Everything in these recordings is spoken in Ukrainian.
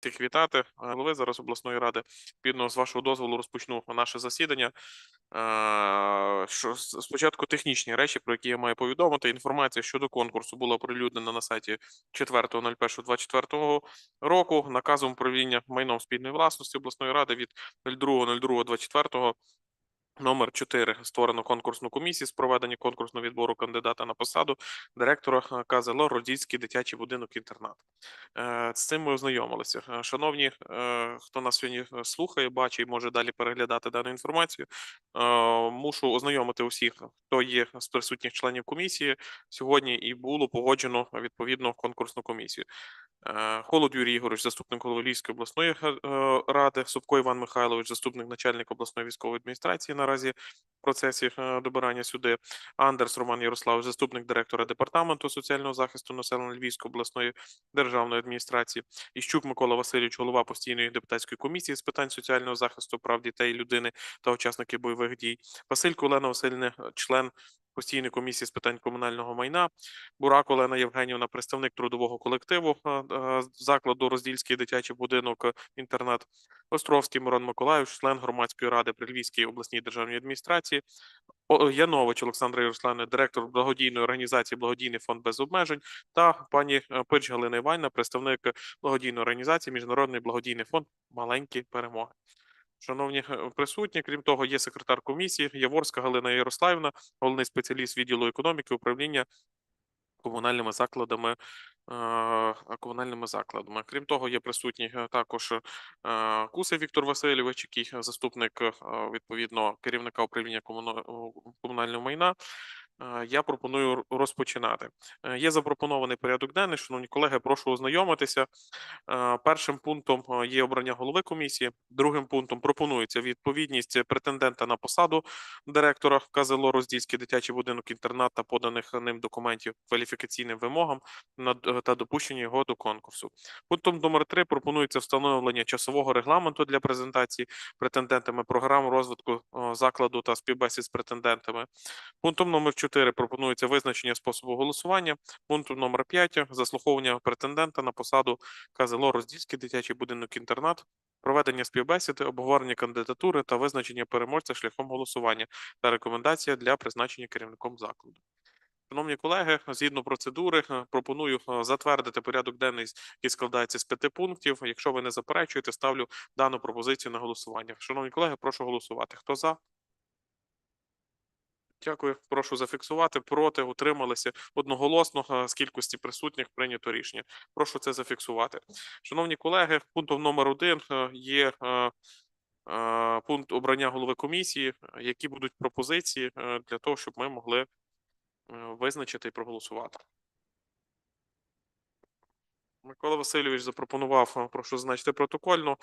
всіх вітати. Е, Голови зараз обласної ради. Відповідно, з вашого дозволу розпочну наше засідання. Е, Що спочатку технічні речі, про які я маю повідомити. Інформація щодо конкурсу була оприлюднена на сайті 4.01.24 року наказом управління майном спільної власності обласної ради від 02.02.24 Номер 4 створено конкурсну комісію з проведення конкурсного відбору кандидата на посаду директора е, КЗЛО Родільський дитячий будинок інтернат. Е, З цим ми ознайомилися. Е, Шановні, хто нас сьогодні слухає, бачить може далі переглядати дану інформацію. Мушу ознайомити усіх, хто є з присутніх членів комісії сьогодні, і було погоджено відповідно конкурсну комісію. Холод Юрій Ігорович, заступник голови Львівської обласної ради, Собко Іван Михайлович, заступник начальника обласної військової адміністрації наразі в процесі е, добирання сюди. Андерс Роман Ярослав, заступник директора департаменту соціального захисту населення Львівської обласної державної адміністрації. Іщук Микола Васильович, голова постійної депутатської комісії з питань соціального захисту прав дітей, людини та учасників бойових дій. Василько Олена Васильівна, член постійної комісії з питань комунального майна. Бурак Олена Євгенівна, представник трудового колективу е, е, закладу Роздільський дитячий будинок інтернат. Островський Мирон Миколаївич, член громадської ради при Львівській обласній державній адміністрації. Янович Олександра Ярославівна, директор благодійної організації Благодійний фонд без обмежень, та пані е, Пич Галина Іванівна, представник благодійної організації Міжнародний благодійний фонд Маленькі перемоги. Шановні е, присутні, крім того, є секретар комісії Яворська Галина Ярославівна, головний спеціаліст відділу економіки управління комунальними закладами. е, Комунальними закладами. Крім того, є присутній е, також Кусий Віктор Васильович, який заступник відповідно керівника управління комуна- комунального майна. Е, Я пропоную розпочинати. Е, Є запропонований порядок денний. Шановні колеги, прошу ознайомитися. Е, Першим пунктом є обрання голови комісії. Другим пунктом пропонується відповідність претендента на посаду директора КЗЛО Роздільський дитячий будинок інтернат та поданих ним документів кваліфікаційним вимогам та допущення його до конкурсу. Пунктом номер 3 пропонується встановлення часового регламенту для презентації претендентами програм розвитку закладу та співбесід з претендентами. Пунктом номер 4 пропонується визначення способу голосування. Пунктом номер 5 заслуховування претендента на посаду КЗЛО Роздільський дитячий будинок інтернат. Проведення співбесіди, обговорення кандидатури та визначення переможця шляхом голосування та рекомендація для призначення керівником закладу. Шановні колеги, згідно процедури, пропоную е, затвердити порядок денний, який складається з п'яти пунктів. Якщо ви не заперечуєте, ставлю дану пропозицію на голосування. Шановні колеги, прошу голосувати. Хто за? Дякую. Прошу зафіксувати. Проти утрималися одноголосно е, з кількості присутніх прийнято рішення. Прошу це зафіксувати. Шановні колеги, пунктом номер один е, є е, пункт обрання голови комісії. Які будуть пропозиції для того, щоб ми могли визначити і проголосувати? Микола Васильович запропонував, е, прошу зазначити протокольно,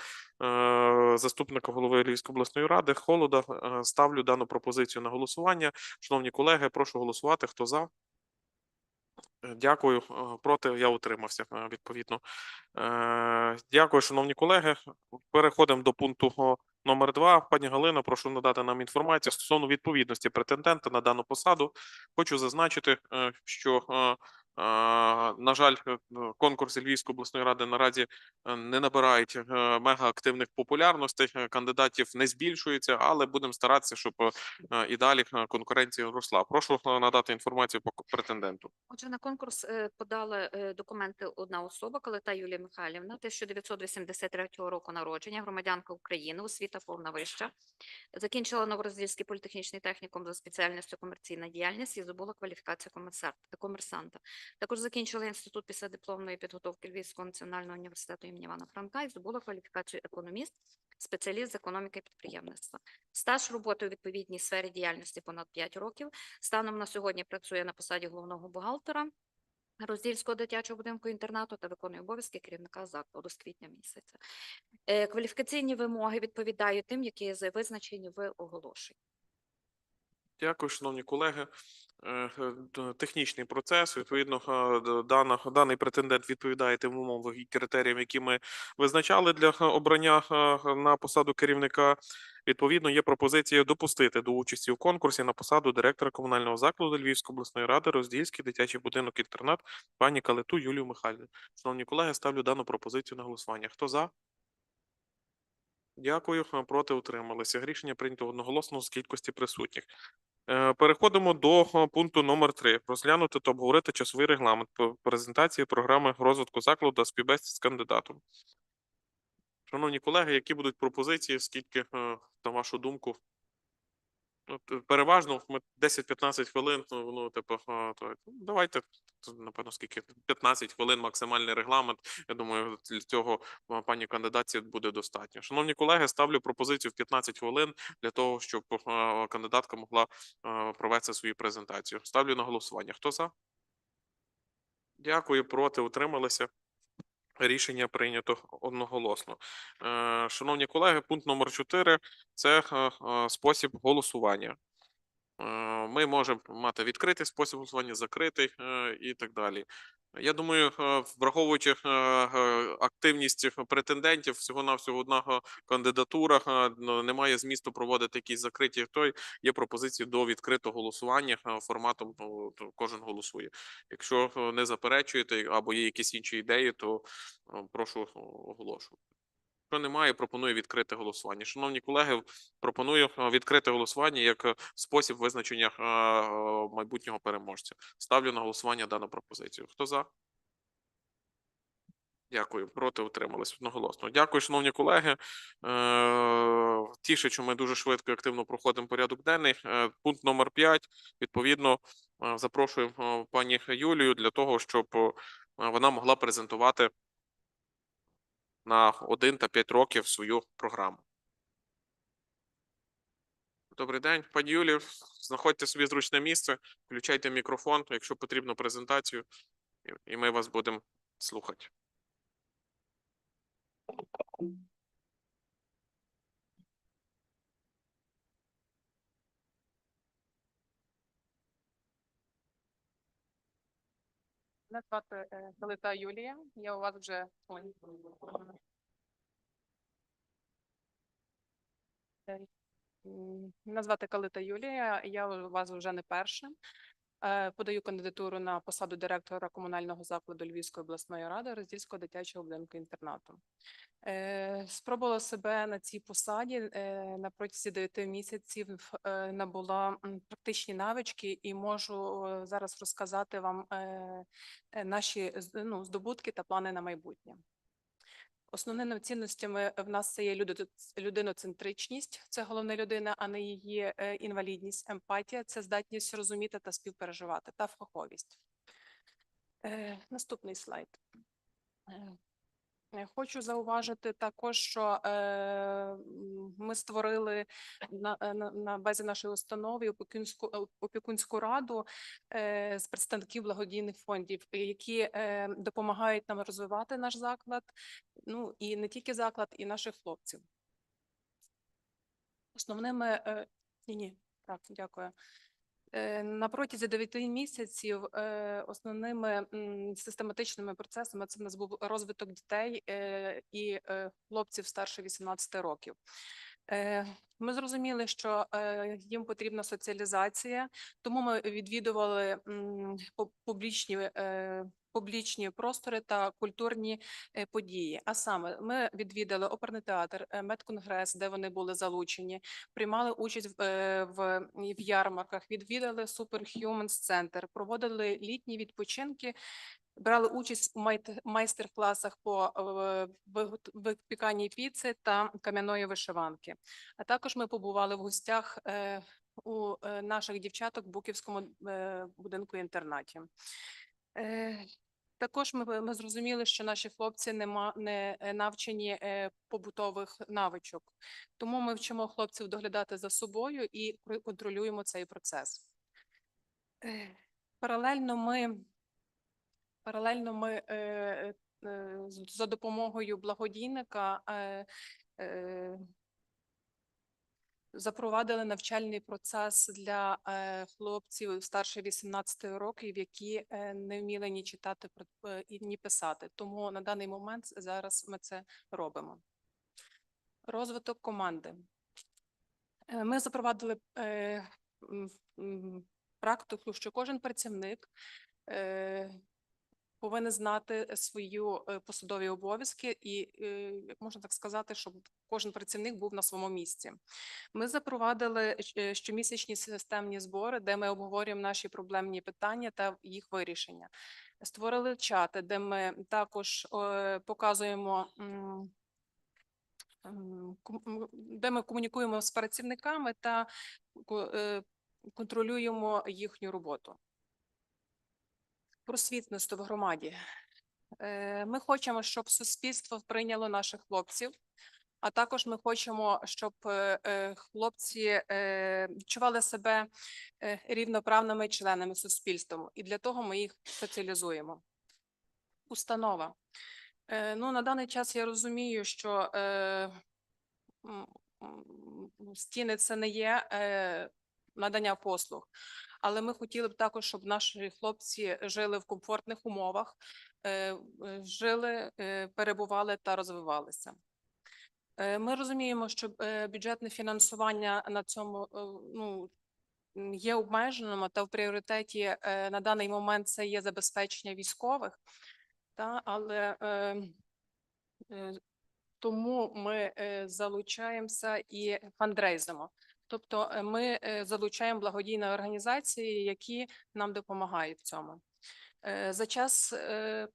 е, заступника голови Львівської обласної ради Холода. Е, Ставлю дану пропозицію на голосування. Шановні колеги, прошу голосувати. Хто за? Дякую. Проти я утримався відповідно. Дякую, шановні колеги. Переходимо до пункту номер два. Пані Галина, прошу надати нам інформацію стосовно відповідності претендента на дану посаду. Хочу зазначити, що на жаль, е, конкурси Львівської обласної ради наразі е, не набирають е, мега активних популярностей. Кандидатів не збільшується, але будемо старатися, щоб і далі конкуренція росла. Прошу надати інформацію по претенденту. Отже, на конкурс подали документи одна особа, Калита Юлія Михайлівна, 1983 року народження, громадянка України, освіта повна вища. Закінчила Новороздільський політехнічний технікум за спеціальністю комерційна діяльність і здобула кваліфікацію комерсанта. Також закінчила інститут післядипломної підготовки Львівського національного університету імені Івана Франка і здобула кваліфікацію економіст, спеціаліст з економіки і підприємництва. Стаж роботи у відповідній сфері діяльності понад 5 років. Станом на сьогодні працює на посаді головного бухгалтера Роздільського дитячого будинку інтернату та виконує обов'язки керівника закладу з квітня місяця. Е, Кваліфікаційні вимоги відповідають тим, які визначені в оголошенні. Дякую, шановні колеги. Е, Технічний процес. Відповідно, е, дана, даний претендент відповідає тим умовам і критеріям, які ми визначали для обрання е, на посаду керівника. Відповідно, є пропозиція допустити до участі у конкурсі на посаду директора комунального закладу Львівської обласної ради Роздільський дитячий будинок інтернат пані Калету Юлію Михайлівну. Шановні колеги, ставлю дану пропозицію на голосування. Хто за? Дякую. Проти утрималися. Рішення прийнято одноголосно з кількості присутніх. Е, Переходимо до е, пункту номер 3. Розглянути та обговорити часовий регламент по презентації програми розвитку закладу співбесід з кандидатом. Шановні колеги, які будуть пропозиції, скільки, е, на вашу думку? Ну, переважно ми 10-15 хвилин, ну, ну, типу, то, давайте, напевно, скільки? 15 хвилин максимальний регламент. Я думаю, для цього пані кандидатці буде достатньо. Шановні колеги, ставлю пропозицію в 15 хвилин для того, щоб кандидатка могла провести свою презентацію. Ставлю на голосування. Хто за? Дякую, проти, утрималися. Рішення прийнято одноголосно. Е, Шановні колеги, пункт номер 4 – це е, е, спосіб голосування. Ми можемо мати відкритий спосіб голосування, закритий і так далі. Я думаю, е, враховуючи е, е, активність претендентів, всього навсього одна е, кандидатура, ну, немає змісту проводити якісь закриті. Той є пропозиції до відкритого голосування форматом ну, кожен голосує. Якщо не заперечуєте або є якісь інші ідеї, то прошу оголошувати. Якщо немає, пропоную відкрите голосування. Шановні колеги, пропоную відкрите голосування як е, спосіб визначення е, майбутнього переможця. Ставлю на голосування дану пропозицію. Хто за? Дякую. Проти утримались одноголосно. Дякую, шановні колеги. Е, Тішить, що ми дуже швидко і активно проходимо порядок денний. Пункт номер 5. Відповідно, запрошуємо пані Юлію для того, щоб вона могла презентувати на 1 та 5 років свою програму. Добрий день, пані Юлі. Знаходьте собі зручне місце, включайте мікрофон, якщо потрібно презентацію, і- ми вас будемо слухати. Мене звати Галита Калита Юлія. Я у вас вже. Е, Мене звати Калита Юлія. Я у вас вже не перша. Е, Подаю кандидатуру на посаду директора комунального закладу Львівської обласної ради роздільського дитячого будинку інтернату. Е, Спробувала себе на цій посаді е, на протязі 9 місяців набула практичні навички і можу зараз розказати вам наші ну, здобутки та плани на майбутнє. Основними цінностями в нас це є людиноцентричність, це головна людина, а не її е, інвалідність, емпатія, це здатність розуміти та співпереживати, та фаховість. Е, Наступний слайд. Е, Хочу зауважити також, що е, ми створили на, е, на, на базі нашої установи опікунську, раду з представників благодійних фондів, які допомагають нам розвивати наш заклад, ну і не тільки заклад, і наших хлопців. Основними е, ні, ні, так, дякую. Е, На протязі 9 місяців е, основними систематичними процесами це в нас був розвиток дітей е, і хлопців старше 18 років. Ми зрозуміли, що їм потрібна соціалізація, тому ми відвідували публічні публічні простори та культурні е, події. А саме ми відвідали оперний театр, е, медконгрес, де вони були залучені, приймали участь в, е, в, в ярмарках, відвідали Superhumans Центр, проводили літні відпочинки. Брали участь у майстер-класах по випіканні піци та кам'яної вишиванки. А також ми побували в гостях у наших дівчаток в Буківському будинку інтернаті. Також ми, ми зрозуміли, що наші хлопці нема не е, навчені е, побутових навичок, тому ми вчимо хлопців доглядати за собою і контролюємо цей процес. Е, Паралельно ми паралельно ми за допомогою благодійника запровадили навчальний процес для е, хлопців старше 18 років, які е, не вміли ні читати е, ні писати. Тому на даний момент зараз ми це робимо. Розвиток команди. Ми запровадили практику, що кожен працівник повинен знати свої е, посадові обов'язки, і е, як можна так сказати, щоб кожен працівник був на своєму місці. Ми запровадили е, щомісячні системні збори, де ми обговорюємо наші проблемні питання та їх вирішення. Створили чати, де ми також показуємо. де ми комунікуємо з працівниками та ко- контролюємо їхню роботу. Просвітництво в громаді. Е, Ми хочемо, щоб суспільство прийняло наших хлопців, а також ми хочемо, щоб е, е, хлопці відчували себе рівноправними членами суспільства, і для того ми їх соціалізуємо. Установа. Ну, на даний час я розумію, що стіни це не є надання послуг, але ми хотіли б також, щоб наші хлопці жили в комфортних умовах, е, е, жили, е, перебували та розвивалися. Ми розуміємо, що бюджетне фінансування на цьому ну, є обмеженим, та в пріоритеті на даний момент це є забезпечення військових, та, але тому ми залучаємося і фандрейзимо. Тобто е, ми е, залучаємо благодійні організації, які нам допомагають в цьому. Е, За час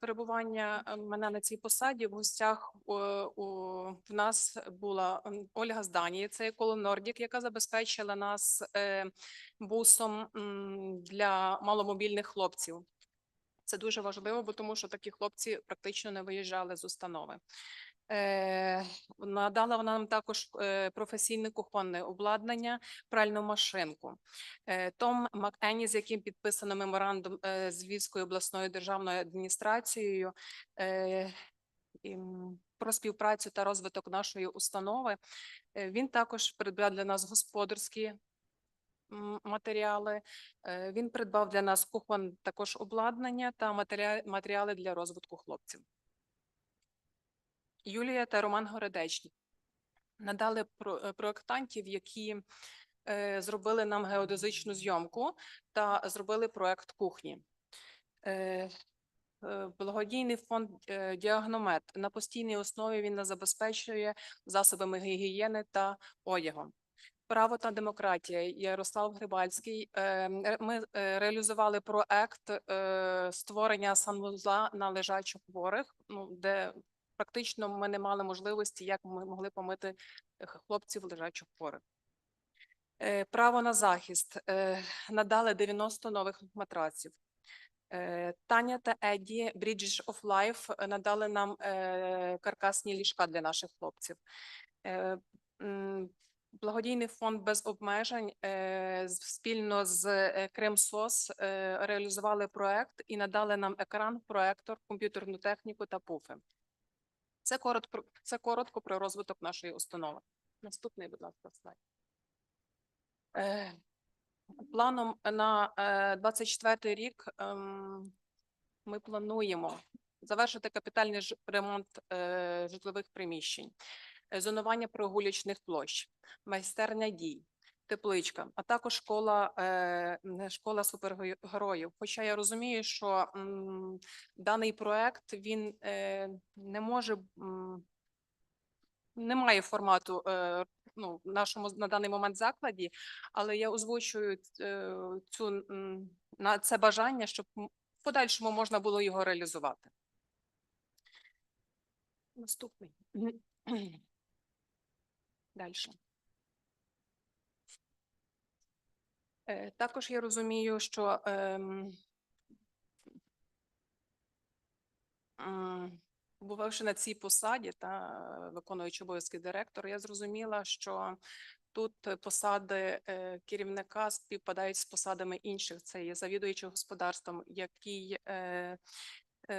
перебування мене на цій посаді в гостях у, у в нас була Ольга з Данії, це Еколо Нордік, яка забезпечила нас бусом для маломобільних хлопців. Це дуже важливо, бо тому що такі хлопці практично не виїжджали з установи. Е, надала вона нам також е, професійне кухонне обладнання, пральну машинку. Е, Том Макені, з яким підписано меморандум з Львівською обласною державною адміністрацією про співпрацю та розвиток нашої установи. Він також придбав для нас господарські матеріали. Він придбав для нас кухонне також обладнання та матеріа- матеріали для розвитку хлопців. Юлія та Роман Городечні надали е, проектантів, які е, зробили нам геодезичну зйомку та зробили проект кухні. Е, Благодійний фонд Діагномет на постійній основі він нас забезпечує засобами гігієни та одягом. Право та демократія Ярослав Грибальський. Ми реалізували проект створення санвузла на лежачих хворих, ну де практично ми не мали можливості, як ми могли помити е, хлопців лежачих хворих. Е, Право на захист Е, надали 90 нових матраців. Таня та Еді Bridges of Life надали нам каркасні ліжка для наших хлопців. Благодійний фонд без обмежень спільно з Кримсос реалізували проект і надали нам екран, проектор, комп'ютерну техніку та пуфи. Це коротко, це коротко про розвиток нашої установи. Наступний, будь ласка, слайд. Е, Планом на е, 24 рік ем, ми плануємо завершити капітальний ремонт е, житлових приміщень, е, зонування прогулячних площ, майстерня дій, тепличка, а також школа, е, школа супергероїв. Хоча я розумію, що м, даний проект він е, не може м, не має формату е, ну, в нашому на даний момент закладі, але я озвучую цю на це бажання, щоб в подальшому можна було його реалізувати. Наступний. Далі. Е, Також я розумію, що ем, побувавши на цій посаді та е, виконуючи обов'язки директора, я зрозуміла, що тут е, посади е, керівника співпадають з посадами інших. Це є завідуючий господарством, який е, е,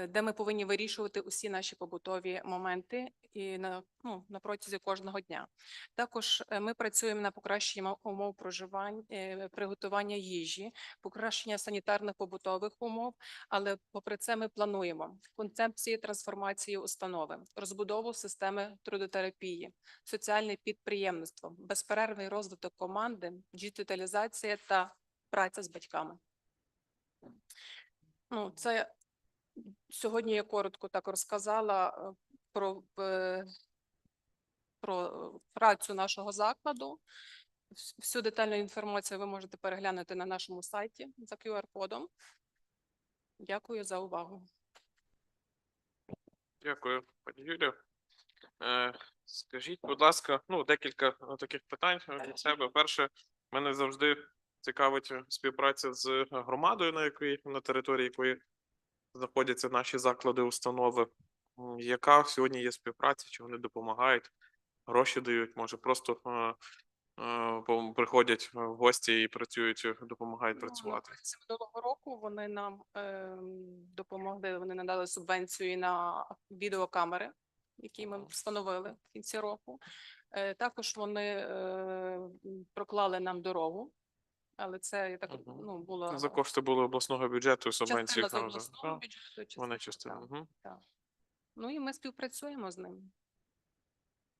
де ми повинні вирішувати усі наші побутові моменти і на, ну, на протязі кожного дня. Також е, ми працюємо на покращення умов проживання, е, приготування їжі, покращення санітарних побутових умов, але попри це ми плануємо концепції трансформації установи, розбудову системи трудотерапії, соціальне підприємництво, безперервний розвиток команди, діджиталізація та праця з батьками. Ну, це сьогодні я коротко так розказала е, про, е, про працю нашого закладу. Всю детальну інформацію ви можете переглянути на нашому сайті за QR-кодом. Дякую за увагу. Дякую, пані Юлія. Е, Скажіть, будь ласка, ну, декілька таких питань від себе. Перше, мене завжди цікавить співпраця з громадою, на якої на території якої знаходяться наші заклади, установи. Яка сьогодні є співпраця, чи вони допомагають, гроші дають, може просто е, е, приходять е, в гості і працюють, е, допомагають Ну, працювати. минулого року вони нам ем, допомогли. Вони надали субвенцію на відеокамери, які ми встановили в кінці року. Е, Також вони е, проклали нам дорогу, але це я так Мгм. ну було За кошти були обласного бюджету, субвенції. частина з обласного бюджету. Вони частина, частина. так, так. Ну і ми співпрацюємо з ними.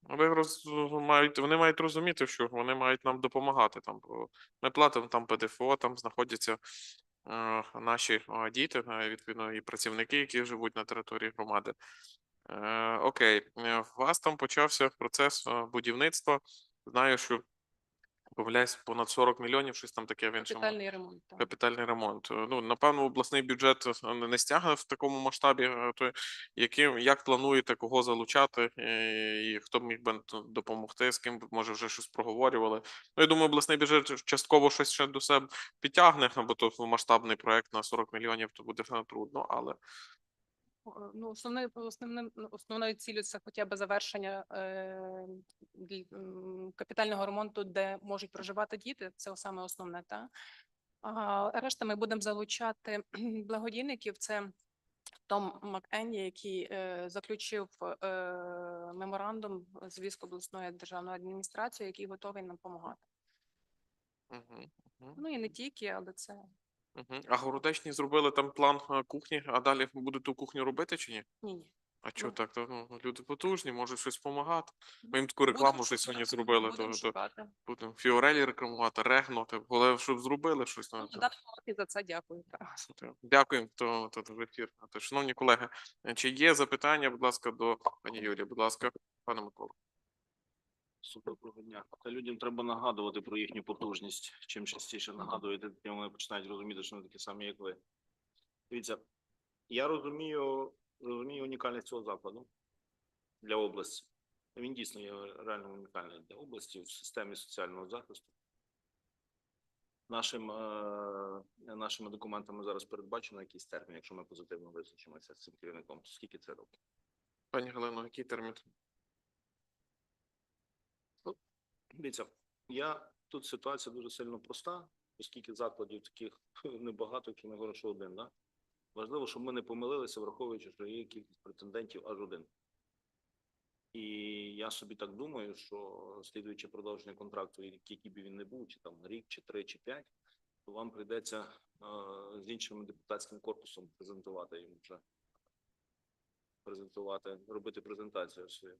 Ви роз... мають, вони мають розуміти, що вони мають нам допомагати. Там, бо ми платимо там ПДФО, там знаходяться е, наші е, діти, е, відповідно, і працівники, які живуть на території громади. Е, окей, Е, у вас там почався процес е, будівництва. Знаю, що помиляюсь, понад 40 мільйонів, щось там таке в іншому. Капітальний ремонт. так. Капітальний ремонт. Е, Ну, напевно, обласний бюджет е, не стягне в такому масштабі. е, То яким як плануєте кого залучати, і хто б міг би допомогти, з ким може вже щось проговорювали. Ну, я думаю, обласний бюджет частково щось ще до себе підтягне, бо то масштабний проект на 40 мільйонів, то буде трудно, але Ну, основною основним основною ціллю це хоча б завершення е, капітального ремонту, де можуть проживати діти. Це саме основне. Та а решта ми будемо залучати благодійників. Це Том Макенні, який е, заключив е, меморандум з Львівською обласною державною адміністрацією, який готовий нам допомагати. Угу, угу, Ну і не тільки, але це угу. А городечні зробили там план е, кухні, а далі будуть ту кухню робити чи ні? ні, ні. А чого Ну. так? То, ну, люди потужні, можуть щось допомагати. Ми їм таку рекламу вже шукати, сьогодні зробили. То, будемо то, шукати. будемо фіорелі рекламувати, регнути, але щоб зробили щось. Ну, Ну, то- за це дякую. так. то Дякуємо, то, то, то ефір. То, шановні колеги, е, чи є запитання, будь ласка, до пані Юлії, будь ласка, пане Микола. Доброго дня. Та людям треба нагадувати про їхню потужність. Чим частіше нагадуєте, тим вони починають розуміти, що вони такі самі, як ви. Дивіться, я розумію, розумію унікальність цього закладу для області. Він дійсно є реально унікальний для області в системі соціального захисту. Нашим, е, нашими документами зараз передбачено якийсь термін, якщо ми позитивно визначимося з цим керівником. То скільки це років? Пані Галино, який термін? Дивіться, я тут ситуація дуже сильно проста, оскільки закладів таких небагато, які не говорю, один. Да? Важливо, щоб ми не помилилися, враховуючи, що є кількість претендентів аж один. І я собі так думаю, що слідуючи продовження контракту, який би він не був, чи там рік, чи три, чи п'ять, то вам прийдеться е, з іншим депутатським корпусом презентувати їм вже презентувати, робити презентацію свою,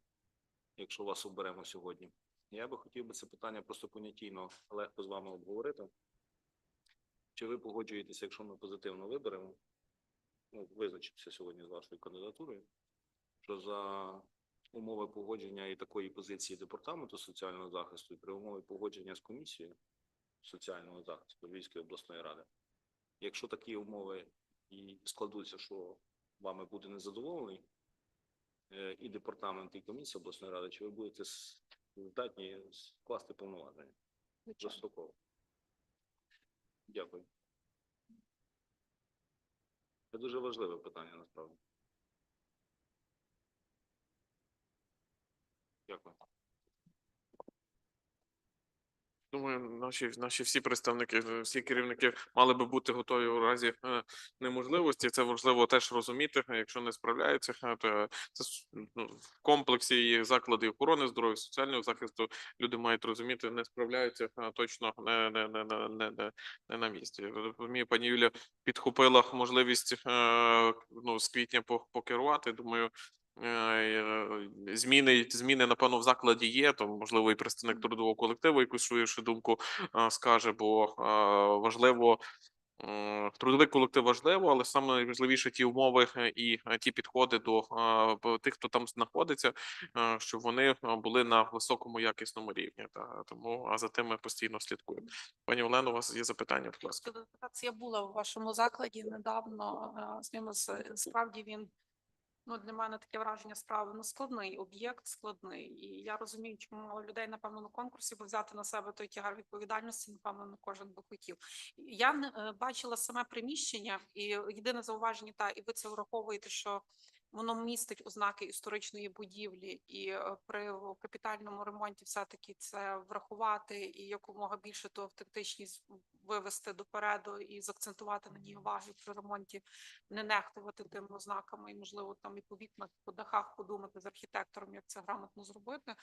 якщо вас оберемо сьогодні. Я би хотів би це питання просто понятійно легко з вами обговорити. Чи ви погоджуєтеся, якщо ми позитивно виберемо, ну, визначимося сьогодні з вашою кандидатурою, що за умови погодження і такої позиції департаменту соціального захисту, і при умові погодження з комісією соціального захисту Львівської обласної ради, якщо такі умови і складуться, що вами буде незадоволений е, і департамент, і комісія обласної ради, чи ви будете здатні скласти повноваження достроково? Дякую. Це дуже важливе питання насправді. Дякую. Думаю, наші, наші всі представники, е, всі керівники мали би бути готові у разі е, неможливості. Це важливо теж розуміти. е, Якщо не справляються, то це ну, в комплексі і заклади охорони здоров'я, соціального захисту люди мають розуміти, не справляються точно не, не, не, не, не, не, на місці. Розумію, пані Юля підхопила можливість ну, з квітня по- покерувати. Думаю, зміни, зміни, напевно, в закладі є, то можливо і представник трудового колективу якусь свою ще думку е, скаже, бо е, важливо. Трудовий колектив важливо, але саме найважливіше ті умови е, і е, ті підходи до е, тих, хто там знаходиться, е, щоб вони е, були на високому якісному рівні. Та тому а за тим ми постійно слідкуємо. Пані Олено, у вас є запитання? Будь ласка. Я була у вашому закладі недавно. е, З ним з- справді він ну для мене таке враження справи. Ну складний об'єкт, складний. І я розумію, чому мало людей, напевно, на конкурсі, бо взяти на себе той тягар відповідальності, напевно, не кожен би хотів. Я не е, бачила саме приміщення, і єдине зауваження, та і ви це враховуєте, що воно містить ознаки історичної будівлі, і е, при капітальному ремонті все-таки це врахувати і якомога більше ту автентичність вивести допереду і закцентувати на ній уваги при ремонті, не нехтувати тими ознаками, і можливо там і по вікнах, по дахах подумати з архітектором, як це грамотно зробити.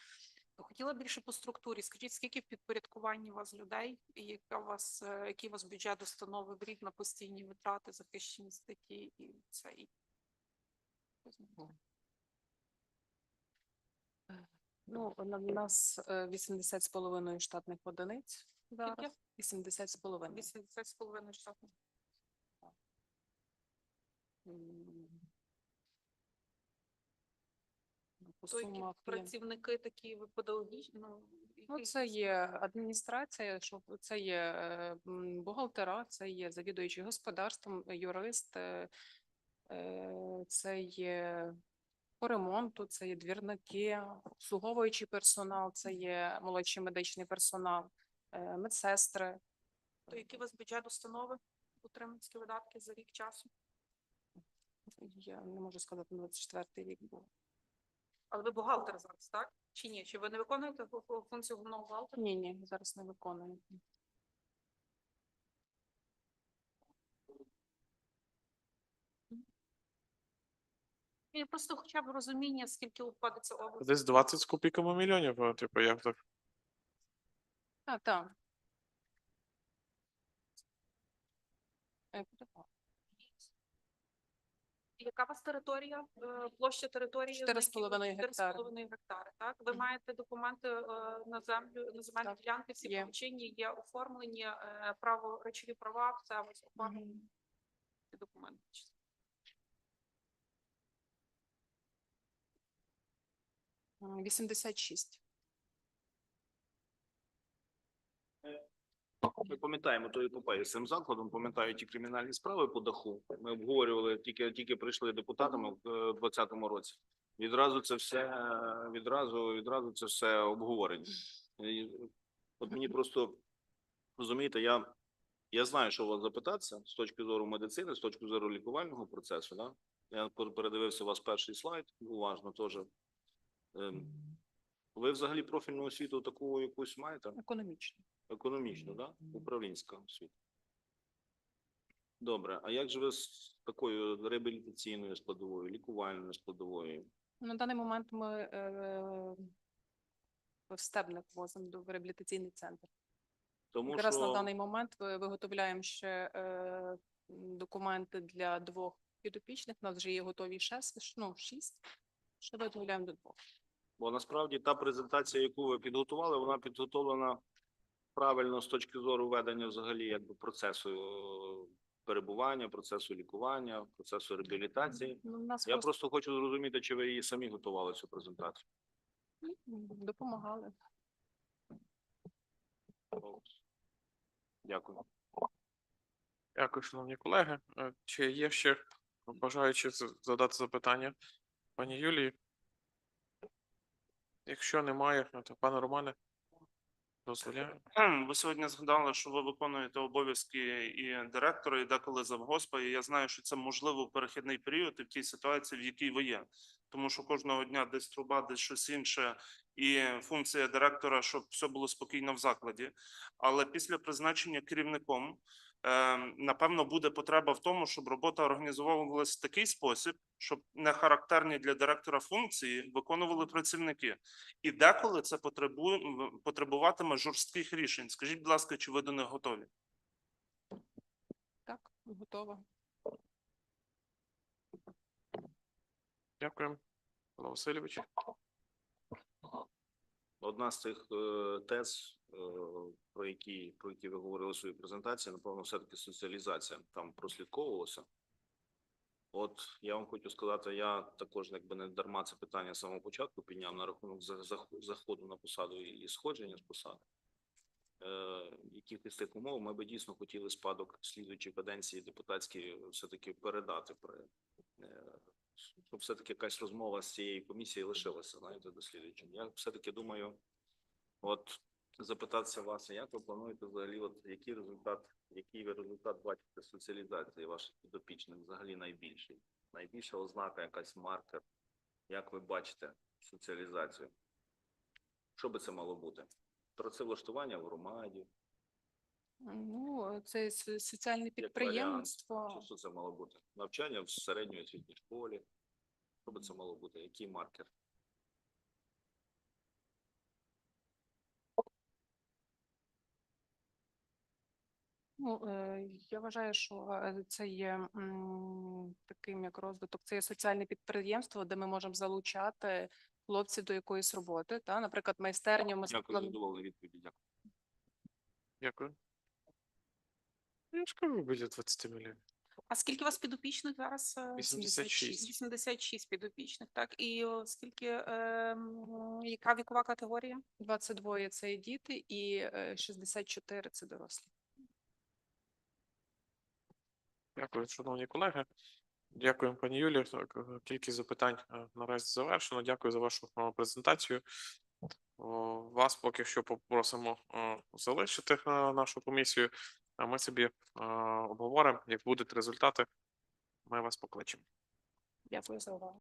Хотіла більше по структурі. Скажіть, скільки в підпорядкуванні у вас людей, і яка у вас е, який у вас бюджет установи в рік на постійні витрати, захищені статті і це і Ну, на- в нас е, 80 з половиною штатних одиниць. Скільки? 80 з половиною. 80 з половиною штатних. М. Ну, По То які сумах є. працівники такі ви педагогічні? Ну, Ну, які- це є адміністрація, що це є е, м, бухгалтера, це є завідуючий господарством, юрист, е, це є по ремонту, це є двірники, обслуговуючий персонал, це є молодший медичний персонал, е, медсестри. То який у вас бюджет установи? Утриманські видатки за рік часу? Я не можу сказати, на 24 рік був. Але ви бухгалтер зараз, так? Чи ні? Чи ви не виконуєте фу- фу- функцію головного бухгалтера? Ні, ні, зараз не виконую. Ні, просто хоча б розуміння, скільки обходиться область. Десь 20 з копійками мільйонів, е, типу, як так? А, так. Е, так. Яка у вас територія, е, площа території? Чотири на з якій ви- половиною чотири з гектари. половиною гектари, так? Ви Мгм. маєте документи е, на землю, на земельні Так, ділянки, всі є. получені, є оформлені, е, право, речові права, все ось оформлені ці документи. 86. Ми пам'ятаємо ту епопею з цим закладом, пам'ятаю ті кримінальні справи по даху. Ми обговорювали тільки тільки прийшли депутатами в 2020 році. Відразу це все відразу, відразу це все обговорення. От мені просто розумієте, я, я знаю, що у вас запитатися з точки зору медицини, з точки зору лікувального процесу. Да? Я передивився у вас перший слайд уважно теж. Ем, Ви взагалі профільну освіту таку якусь маєте? Економічно. Економічно, да? Управлінська освіта. Добре, а як же ви з такою реабілітаційною складовою, лікувальною складовою? На даний момент ми е, в Стебник возимо в реабілітаційний центр. Тому Якраз що на даний момент ви- виготовляємо ще е, документи для двох підопічних. У нас вже є готові шесть, ну, шість. Ще виготовляємо до двох. Бо насправді та презентація, яку ви підготували, вона підготовлена правильно з точки зору ведення взагалі якби процесу е, перебування, процесу лікування, процесу реабілітації. Ну, у нас Я просто просто хочу зрозуміти, чи ви її самі готували цю презентацію. допомагали. Дякую. Дякую, шановні колеги. Е, Чи є ще бажаючи з- задати запитання пані Юлії? Якщо немає, то пане Романе, дозволяю. Ви сьогодні згадали, що ви виконуєте обов'язки і директора, і деколи завгоспа. І я знаю, що це можливо перехідний період і в тій ситуації, в якій ви є. Тому що кожного дня десь труба, десь щось інше, і функція директора, щоб все було спокійно в закладі. Але після призначення керівником, напевно, буде потреба в тому, щоб робота організовувалася в такий спосіб, щоб не характерні для директора функції виконували працівники. І деколи це потребує потребуватиме жорстких рішень. Скажіть, будь ласка, чи ви до них готові? Так, готова. Дякую. Павло Васильович. Одна з цих е, тез, про які про які ви говорили у своїй презентації, напевно, все-таки соціалізація там прослідковувалося. От я вам хочу сказати, я також якби не дарма це питання з самого початку підняв на рахунок заходу на посаду і сходження з посади. Е, якихось тих умов ми би дійсно хотіли спадок слідуючої каденції депутатські все-таки передати при е, щоб все-таки якась розмова з цієї комісії лишилася, знаєте, до слідуючого. Я все-таки думаю, от запитатися вас, як ви плануєте взагалі, от який результат, який ви результат бачите соціалізації ваших підопічних взагалі найбільший? Найбільша ознака, якась маркер, як ви бачите соціалізацію? Що би це мало бути? Працевлаштування в громаді, Ну, це соціальне підприємство. що це мало бути? Навчання в середньої освітній школі. Що би це мало бути? Який маркер? Ну, е, я вважаю, що е, це є таким як розвиток. Це є соціальне підприємство, де ми можемо залучати хлопців до якоїсь роботи. Та, наприклад, майстерню ми Дякую за склад- відповіді. Дякую. Дякую. Я ж кажу, біля 20 мільйонів. А скільки у вас підопічних зараз? е? 86. 86 підопічних, так. І скільки, ем, яка вікова категорія? 22 – це діти, і е, 64 – це дорослі. Дякую, шановні колеги. Дякую, пані Юлі. Кількість запитань е, наразі завершено. Дякую за вашу е, презентацію. Вас поки що попросимо е, залишити нашу комісію, а ми собі обговоримо. Як будуть результати, ми вас покличемо. Дякую за увагу.